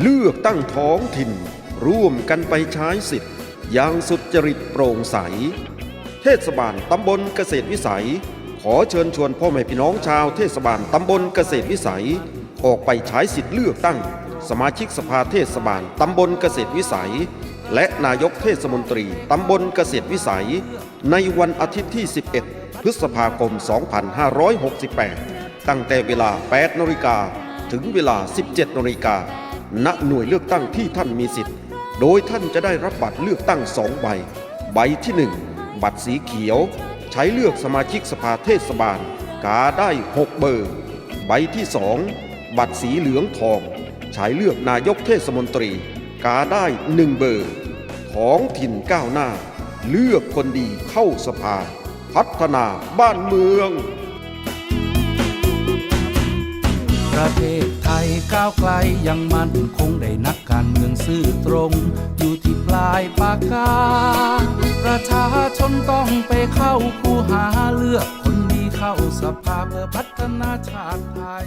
เลือกตั้งท้องถิ่น ร่วมกันไปใช้สิทธิ์ อย่างสุจริตโปร่งใส เทศบาลตำบลเกษตรวิสัย ขอเชิญชวนพ่อแม่พี่น้องชาวเทศบาลตำบลเกษตรวิสัย ออกไปใช้สิทธิ์เลือกตั้ง สมาชิกสภาเทศบาลตำบลเกษตรวิสัย และนายกเทศมนตรีตำบลเกษตรวิสัย ในวันอาทิตย์ที่ 11 พฤษภาคม 2568 ตั้งแต่เวลา 8นาฬิกาถึงเวลา 17นาฬิกาณหน่วยเลือกตั้งที่ท่านมีสิทธิ์ โดยท่านจะได้รับบัตรเลือกตั้งสองใบ ใบที่ 1 บัตรสีเขียว ใช้เลือกสมาชิกสภาเทศบาล กาได้ 6 เบอร์ ใบที่ 2 บัตรสีเหลืองทอง ใช้เลือกนายกเทศมนตรี กาได้ 1 เบอร์ ของถิ่นก้าวหน้า เลือกคนดีเข้าสภา พัฒนาบ้านเมือง ประเทศไทยก้าวไกลยังมั่นคงได้นักการเมืองซื่อตรง อยู่ที่ปลายปากกา ประชาชนต้องไปเข้าคูหาเลือกคนดีเข้าสภาเพื่อพัฒนาชาติไทย